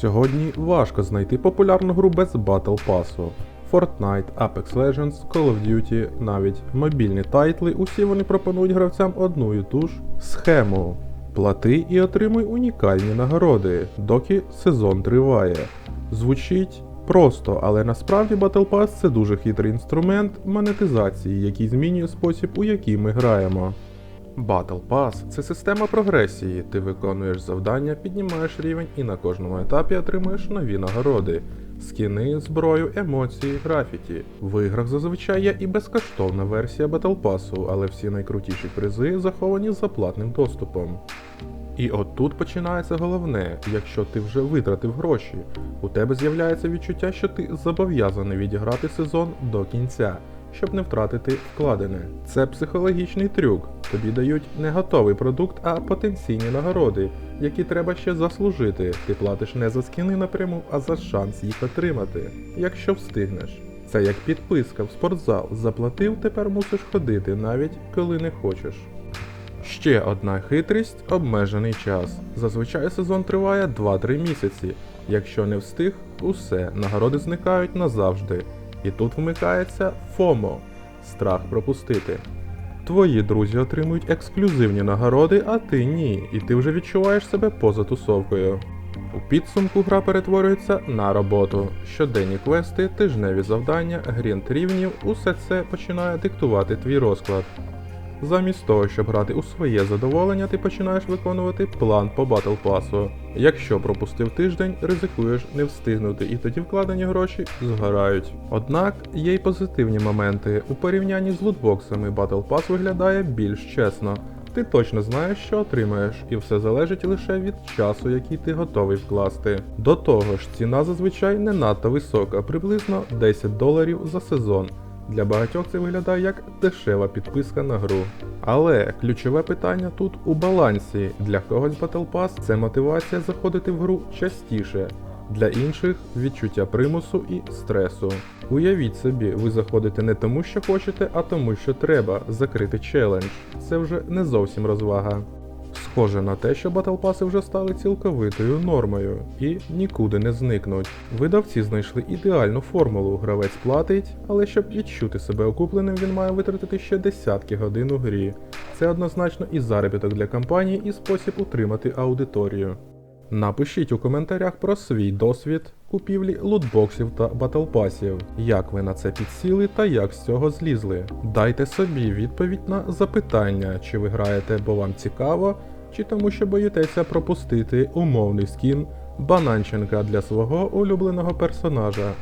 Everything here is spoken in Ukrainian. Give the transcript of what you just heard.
Сьогодні важко знайти популярну гру без Battle Pass. Fortnite, Apex Legends, Call of Duty, навіть мобільні тайтли, усі вони пропонують гравцям одну і ту ж схему. Плати і отримуй унікальні нагороди, доки сезон триває. Звучить просто, але насправді Battle Pass це дуже хитрий інструмент монетизації, який змінює спосіб, у який ми граємо. Battle Pass – це система прогресії. Ти виконуєш завдання, піднімаєш рівень і на кожному етапі отримуєш нові нагороди. Скіни, зброю, емоції, графіті. В іграх зазвичай є і безкоштовна версія Battle Pass, але всі найкрутіші призи заховані за платним доступом. І от тут починається головне, якщо ти вже витратив гроші, у тебе з'являється відчуття, що ти зобов'язаний відіграти сезон до кінця, щоб не втратити вкладене. Це психологічний трюк. Тобі дають не готовий продукт, а потенційні нагороди, які треба ще заслужити. Ти платиш не за скіни напряму, а за шанс їх отримати, якщо встигнеш. Це як підписка в спортзал. Заплатив, тепер мусиш ходити, навіть коли не хочеш. Ще одна хитрість обмежений час. Зазвичай сезон триває 2-3 місяці. Якщо не встиг, усе, нагороди зникають назавжди. І тут вмикається FOMO страх пропустити. Твої друзі отримують ексклюзивні нагороди, а ти ні, і ти вже відчуваєш себе поза тусовкою. У підсумку гра перетворюється на роботу. Щоденні квести, тижневі завдання, грінт рівнів, усе це починає диктувати твій розклад. Замість того, щоб грати у своє задоволення, ти починаєш виконувати план по батл пасу. Якщо пропустив тиждень, ризикуєш не встигнути, і тоді вкладені гроші згорають. Однак є й позитивні моменти. У порівнянні з лутбоксами Battle Pass виглядає більш чесно. Ти точно знаєш, що отримаєш, і все залежить лише від часу, який ти готовий вкласти. До того ж, ціна зазвичай не надто висока, приблизно 10 доларів за сезон. Для багатьох це виглядає як дешева підписка на гру. Але ключове питання тут у балансі. Для когось Battle Pass це мотивація заходити в гру частіше. Для інших відчуття примусу і стресу. Уявіть собі, ви заходите не тому, що хочете, а тому, що треба закрити челендж. Це вже не зовсім розвага. Схоже на те, що батлпаси вже стали цілковитою нормою і нікуди не зникнуть. Видавці знайшли ідеальну формулу. Гравець платить, але щоб відчути себе окупленим, він має витратити ще десятки годин у грі. Це однозначно і заробіток для компанії, і спосіб утримати аудиторію. Напишіть у коментарях про свій досвід купівлі лутбоксів та батлпасів, як ви на це підсіли та як з цього злізли. Дайте собі відповідь на запитання, чи ви граєте, бо вам цікаво, чи тому, що боїтеся пропустити умовний скін Бананченка для свого улюбленого персонажа.